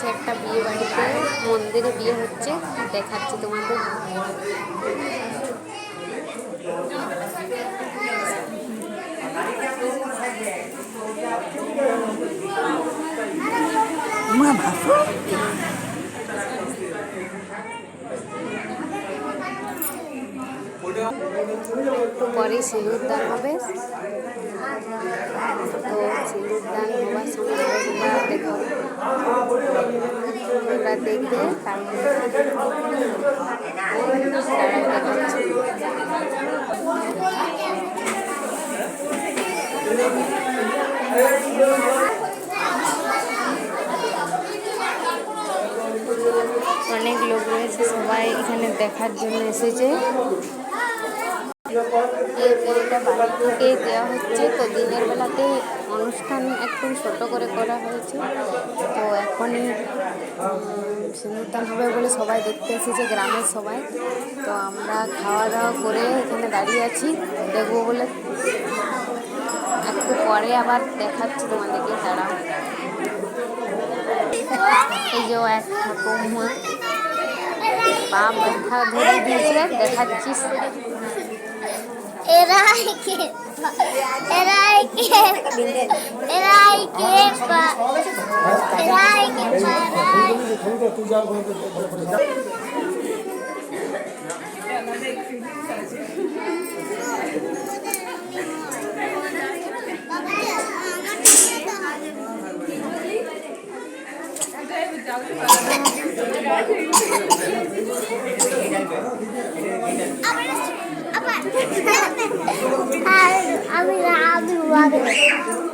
হচ্ছে একটা বিয়ে বাড়িতে মন্দিরে বিয়ে হচ্ছে দেখাচ্ছি তোমাদের। পরে সিঁদুর দান হবে। তো সিঁদুর দান হওয়ার সময় দেখাচ্ছি। অনেক লোক রয়েছে সবাই এখানে দেখার জন্য এসেছে থেকেই দেওয়া হচ্ছে তো দিনের বেলাতে অনুষ্ঠান একটু ছোট করে করা হয়েছে। তো এখনই উম, সিঁদুরদান হবে বলে সবাই দেখতে এসেছে গ্রামের সবাই। তো আমরা খাওয়া দাওয়া করে এখানে দাঁড়িয়ে আছি দেখব বলে। একটু পরে আবার দেখাচ্ছি তোমাদেরকে দাঁড়াও। এই যে এক ঠাকুমা পা ব্যথা ধরে দিয়েছে দেখাচ্ছিস? Eray ke Eray ke Eray ke pa Eray ke paray Apa? Apa? 妈的。